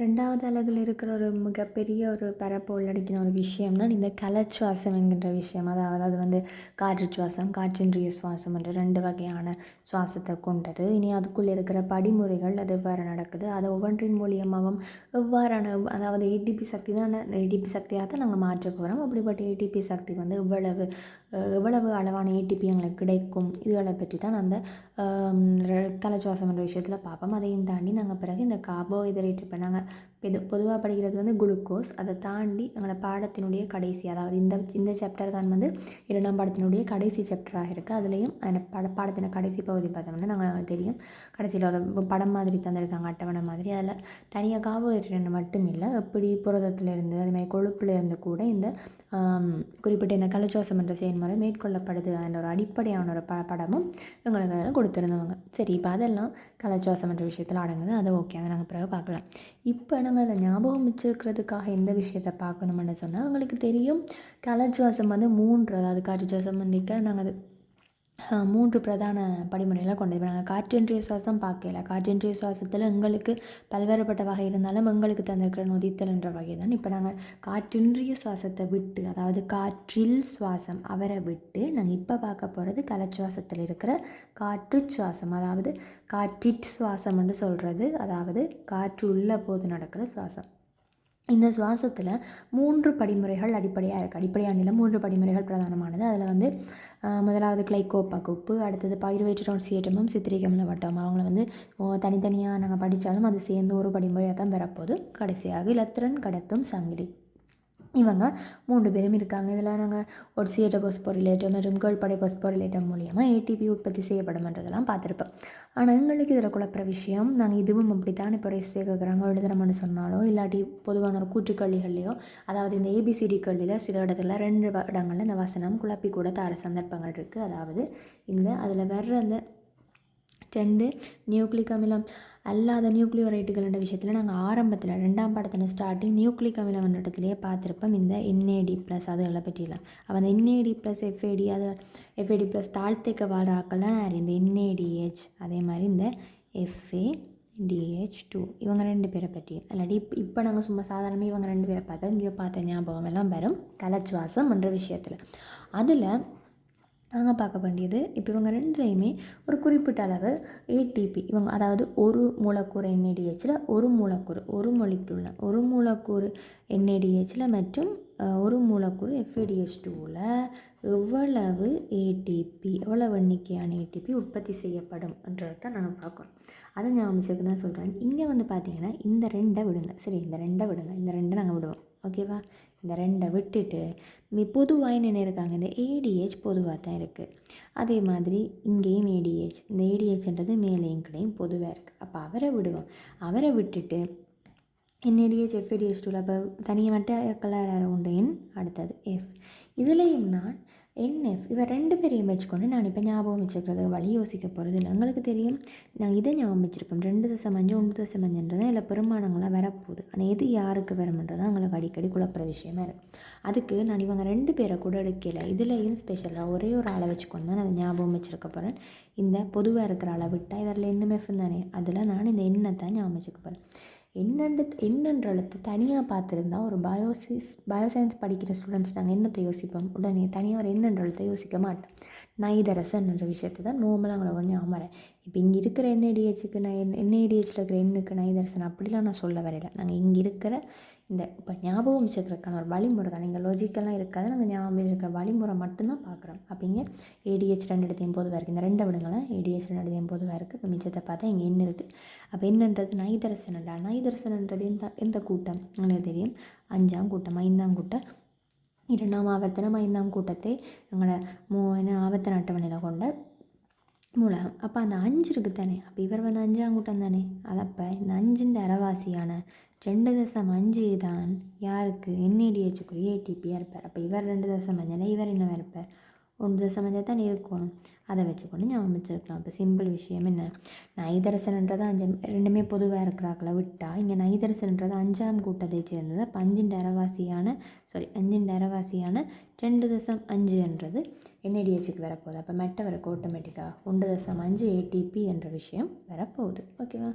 ரெண்டாவது அழகில் இருக்கிற ஒரு மிகப்பெரிய ஒரு பரப்பை உள்ளடக்கின ஒரு விஷயம் தான் இந்த கலச்சுவாசம் என்கின்ற விஷயம். அதாவது அது வந்து காற்று சுவாசம் காற்றின்றிய சுவாசம் என்ற ரெண்டு வகையான சுவாசத்தை கொண்டது. இனி அதுக்குள்ளே இருக்கிற படிமுறைகள் அது எவ்வாறு நடக்குது? அது ஒவ்வொன்றின் மூலியமாகவும் எவ்வாறான அதாவது ஏடிபி சக்தி தான் ஏடிபி சக்தியாக தான் நாங்கள் மாற்ற போகிறோம். அப்படிப்பட்ட ஏடிபி சக்தி வந்து எவ்வளவு எவ்வளவு அளவான ஏடிபி எங்களுக்கு கிடைக்கும்? இதுகளை பற்றி தான் அந்த கலச்சுவாசம் என்ற விஷயத்தில் பார்ப்போம். அதையும் தாண்டி நாங்கள் பிறகு இந்த கார்போஹைட்ரேட் இப்போ நாங்கள் இது பொதுவாக படிக்கிறது வந்து குளுக்கோஸ். அதை தாண்டி எங்களை பாடத்தினுடைய கடைசி அதாவது இந்த இந்த சாப்டர் தான் வந்து இரண்டாம் பாடத்தினுடைய கடைசி சாப்டராக இருக்குது அதுலேயும் அந்த பட பாடத்தின கடைசி பகுதி பார்த்தோம்னா நாங்கள் தெரியும். கடைசியில் ஒரு படம் மாதிரி தந்திருக்காங்க அட்டவணை மாதிரி. அதில் தனியாக கார்போஹைட்ரேட் மட்டும் இல்லை எப்படி புரதத்திலிருந்து அதுமாதிரி கொழுப்புலேருந்து கூட இந்த குறிப்பிட்ட இந்த கலச்சுவாசம் என்ற செயல்முறை மேற்கொள்ளப்படுது என்ற ஒரு அடிப்படையான ஒரு ப படமும் எங்களுக்கு அதில் கொடுத்துருந்தவங்க. சரி இப்போ அதெல்லாம் கலச்சுவாசம் என்ற விஷயத்தில் அடங்குது. அதை ஓகே அதை நாங்கள் பிறகு பார்க்கலாம். இப்போ நம்ம அதில் ஞாபகம் வச்சுருக்கிறதுக்காக எந்த விஷயத்தை பார்க்கணும்னு சொன்னால் அவங்களுக்கு தெரியும். கலச்சுவாசம் வந்து மூன்று அதாவது காற்று சுவாசம் பண்ணிக்க நாங்கள் அது மூன்று பிரதான படிமுறைகளை கொண்டு இப்போ நாங்கள் காற்றின்றிய சுவாசம் பார்க்கல. காற்றின்றிய சுவாசத்தில் எங்களுக்கு பல்வேறுபட்ட வகை இருந்தாலும் எங்களுக்கு தந்திருக்கிற நொதித்தல் என்ற வகை தான். இப்போ நாங்கள் காற்றின்றிய சுவாசத்தை விட்டு அதாவது காற்றில் சுவாசம் அவரை விட்டு நாங்கள் இப்போ பார்க்க போகிறது கலச்சுவாசத்தில் இருக்கிற காற்று சுவாசம் அதாவது காற்றிட் சுவாசம் என்று சொல்கிறது அதாவது காற்று உள்ள போது நடக்கிற சுவாசம். இந்த சுவாசத்தில் மூன்று படிமுறைகள் அடிப்படையாக இருக்குது அடிப்படையான நிலை மூன்று படிமுறைகள் பிரதானமானது. அதில் வந்து முதலாவது கிளைகோப்பா குப்பு அடுத்தது பைருவேட்டரோன் சியட்டமும் சித்திரிகம்ல வட்டம். அவங்கள வந்து தனித்தனியாக நாங்கள் படித்தாலும் அது சேர்ந்து ஒரு படிமுறையாக தான் வரப்போகுது. கடைசியாக இலத்திரன் கடத்தும் சங்கிலி. இவங்க மூன்று பேரும் இருக்காங்க. இதில் நாங்கள் ஒரு சியேட்ட பொஸ்போரிலேட்டம் மற்றும் கேள்படை பொஸ்போரிலேட்டம் மூலியமாக ஏடிபி உற்பத்தி செய்யப்படும்ன்றதெல்லாம் பார்த்துருப்போம். ஆனால் எங்களுக்கு இதில் குழப்பிற விஷயம் நாங்கள் இதுவும் அப்படி தான் இப்போ ரைஸ் கேட்குறாங்க எழுதுறோம்னு சொன்னாலோ இல்லாட்டி பொதுவான ஒரு கூட்டுக்கல்விகள்லையோ அதாவது இந்த ஏபிசிடி கல்வியில் சில இடத்துல ரெண்டு இடங்களில் இந்த வசனம் குழப்பி கூட தர சந்தர்ப்பங்கள் இருக்குது அதாவது இந்த அதில் வர்ற அந்த ரெண்டு நியூக்ளிக் அமிலம். அல்லாத நியூக்ளியோரைட்டுகளோட விஷயத்தில் நாங்கள் ஆரம்பத்தில் ரெண்டாம் படத்தில் ஸ்டார்டிங் நியூக்ளிக் அமிலம் இடத்துலையே பார்த்துருப்போம். இந்த என்ஏடி ப்ளஸ் அதுகளை பற்றியெல்லாம் அப்போ அந்த என்ஏடி ப்ளஸ் எஃப்ஏடி அது எஃப்ஏடி ப்ளஸ் தாழ்த்தைக்க வாழ்கிற ஆக்கள்லாம் இந்த என்ஏடிஹெச் அதே மாதிரி இந்த எஃப்ஏ டிஹெச் டூ இவங்க ரெண்டு பேரை பற்றி. இல்லாட்டி இப்போ இப்போ நாங்கள் சும்மா சாதாரணமாக இவங்க ரெண்டு பேரை பார்த்தா இங்கேயோ பார்த்த ஞாபகம் எல்லாம் வரும். கலச்சுவாசம் என்ற விஷயத்தில். அதில் நாங்கள் பார்க்க வேண்டியது. இப்போ இவங்க ரெண்டுலேயுமே ஒரு குறிப்பிட்ட அளவு ஏடிபி இவங்க அதாவது ஒரு மூலக்கூறு என்ஏடிஹெச்சில் ஒரு மூலக்கூறு ஒரு மொழிக்குள்ள ஒரு மூலக்கூறு என்ஏடிஹெச்சில் மற்றும் ஒரு மூலக்கூறு எஃப்ஏடிஹெச் டூவில் எவ்வளவு ஏடிபி எவ்வளவு எண்ணிக்கையான ஏடிபி உற்பத்தி செய்யப்படும்ன்றது தான் நாங்கள் பார்க்குறோம். அதை ஞாபகம் தான் சொல்கிறேன் இங்கே வந்து பார்த்தீங்கன்னா இந்த ரெண்டை விடுங்க. சரி இந்த ரெண்டை விடுங்க. இந்த ரெண்டை நாங்கள் விடுவோம். ஓகேவா? இந்த ரெண்டை விட்டுட்டு மீ பொதுவாக என்ன இருக்காங்க? இந்த ஏடிஹெச் பொதுவாக தான் இருக்குது அதே மாதிரி இங்கேயும் ஏடிஹெச் இந்த ஏடிஹெச்ன்றது மேலேயும் கிடையும் பொதுவாக இருக்குது அப்போ அவரை விடுவோம். அவரை விட்டுட்டு என்ஏடிஹெச் எஃப்ஏடிஹெச் டூவில் அப்போ தனியாக மட்டும் கலர் உண்டு. என் அடுத்தது எஃப் இதுலேயும் நான் என்எஃப் இவர் ரெண்டு பேரையும் வச்சுக்கொண்டு நான் இப்போ ஞாபகம் வச்சுக்கிறது வழி யோசிக்க போகிறது இல்லை. எங்களுக்கு தெரியும் நான் இதை ஞாபகம் வச்சுருப்போம். ரெண்டு தசம் அஞ்சு ஒன்று தசம் அஞ்சுன்றது இல்லை பெருமானங்களாக வரப்போகுது. ஆனால் எது யாருக்கு வரும்ன்றது எங்களுக்கு அடிக்கடி குழப்புற விஷயமா இருக்குது அதுக்கு நான் இவங்க ரெண்டு பேரை கூட எடுக்கல. இதுலேயும் ஸ்பெஷலாக ஒரே ஒரு ஆளை வச்சுக்கொண்டு தான் நான் ஞாபகம் வச்சுருக்க போகிறேன் இந்த பொதுவாக இருக்கிற ஆளை விட்டால் இவரில் மெஃப் தானே? அதில் நான் இந்த எண்ணத்தை ஞாபகம் வச்சுக்க போகிறேன் என்னென்று என்னன்றழுத்து தனியாக பார்த்துருந்தா ஒரு பயோசிஸ் பயோசயின்ஸ் படிக்கிற ஸ்டூடெண்ட்ஸ் நாங்கள் என்னத்தை யோசிப்போம்? உடனே தனியாக ஒரு என்னன்றழுத்தை யோசிக்க மாட்டோம். நைதரசன்ன்ற விஷயத்தை தான் நார்மலாக அவங்கள கொஞ்சம் அமரேன் இப்போ இங்கே இருக்கிற என்ஏடிஹெச்சுக்கு நான் என் என்ஏடிஹெச்சில் இருக்கிற எண்ணுக்கு நைதரசன் அப்படிலாம் நான் சொல்ல வரையில. நாங்கள் இங்கே இருக்கிற இந்த இப்போ ஞாபகம் வச்சுக்கிறதுக்கான ஒரு வழிமுறை தான். நீங்கள் லாஜிக்கெல்லாம் இருக்காது. நாங்கள் ஞாபகம் வச்சுருக்கிற வழிமுறை மட்டும்தான் பார்க்குறோம். அப்படிங்க ஏடிஹெச் ரெண்டு எடுத்தையும் பொதுவாக இருக்குது இந்த ரெண்டு விடுங்களேன் ஏடிஹெச் ரெண்டு எடுத்தையும் பொதுவாக இருக்குது மிச்சத்தை பார்த்தா இங்கே என்ன இருக்குது அப்போ என்னன்றது? நைதரசனடா நைதரசனன்றது எந்த எந்த கூட்டம்? உங்களுக்கு தெரியும். அஞ்சாம் கூட்டம் ஐந்தாம் கூட்டம் இரண்டாம் ஆவர்த்தனம் ஐந்தாம் கூட்டத்தை எங்களோட மூ என்ன ஆவர்த்தன அட்டவணையில் கொண்ட மூலகம் அப்போ அந்த அஞ்சு இருக்குது தானே? அப்போ இவர் வந்து அஞ்சாம் கூட்டம் தானே? அது அப்போ இந்த அஞ்சுன்ற அறவாசியான ரெண்டு தசம் அஞ்சு தான் யாருக்கு? என்ஏடிஹெச்சுக்குரிய ஏடிபியாக இருப்பார் அப்போ இவர் ரெண்டு தசம் அஞ்சுனா இவர் என்ன இருப்பார் ஒன்று தசம் அஞ்சு தான் இருக்கணும். அதை வச்சுக்கொண்டு ஞாபகம் வச்சுருக்கலாம் இப்போ சிம்பிள் விஷயம் என்ன? நைதரசன்ன்றது அஞ்சு ரெண்டுமே பொதுவாக இருக்கிறாக்களை விட்டால் இங்கே நைதரசன்ன்றது அஞ்சாம் கூட்டத்தை சேர்ந்தது. அப்போ அஞ்சின் அரைவாசியான சாரி அஞ்சின் டரவாசியான ரெண்டு தசம் அஞ்சுன்றது என்ஏடிஹெச்சுக்கு வரப்போகுது. அப்போ மெட்ட வரக்கு ஆட்டோமேட்டிக்காக ஒன்று தசம் அஞ்சு ஏடிபி என்ற விஷயம் வரப்போகுது. ஓகேவா